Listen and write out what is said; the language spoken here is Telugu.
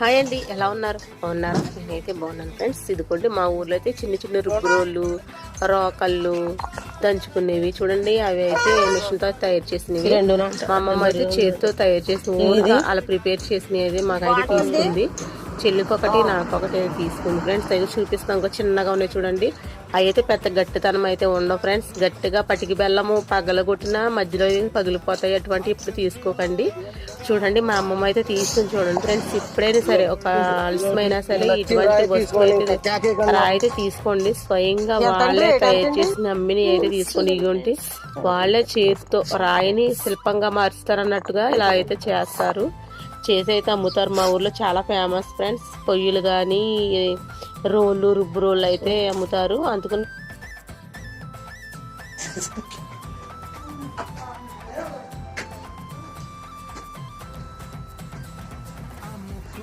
హాయ్ అండి ఎలా ఉన్నారు? బాగున్నారా నేనైతే బాగున్నాను ఫ్రెండ్స్. ఇదిగోండి మా ఊర్లో అయితే చిన్న చిన్న రుబ్బురోళ్ళు రోకళ్ళు దంచుకునేవి చూడంండి. అవి అయితే మిషన్తో తయారు చేసినవి. మా అమ్మమ్మ అయితే చేతితో తయారు చేసిన ఊరిగా అలా ప్రిపేర్ చేసినవి అయితే మాకైతే తీసుకుంది. చెల్లికి ఒకటి నాకు ఒకటి తీసుకుంది. ఫ్రెండ్స్ దగ్గర చూపిస్తాం ఇంకా చిన్నగా ఉన్నాయి చూడండి. అవి అయితే పెద్ద గట్టితనం అయితే ఉండవు ఫ్రెండ్స్ గట్టిగా పటికి బెల్లము పగలగొట్టిన మధ్యలో పగిలిపోతాయి అటువంటి ఇప్పుడు తీసుకోకండి. చూడండి మా అమ్మమ్మ అయితే తీసుకుని చూడండి ఫ్రెండ్స్ ఇప్పుడైనా సరే ఒక అలసమైనా సరే ఇటువంటి వస్తువు అయితే అలా. అయితే తీసుకోండి. స్వయంగా వాళ్ళే తయారు చేసిన అమ్మిని అయితే తీసుకోండి ఇటువంటి వాళ్ళే చేతితో రాయిని శిల్పంగా మార్చుతారు అన్నట్టుగా ఇలా అయితే చేస్తారు. చేసే అయితే అమ్ముతారు మా ఊర్లో చాలా ఫేమస్ ఫ్రెండ్స్ పొయ్యిలు కానీ రోళ్ళు రుబ్బు రోళ్ళు అయితే అమ్ముతారు. అందుకని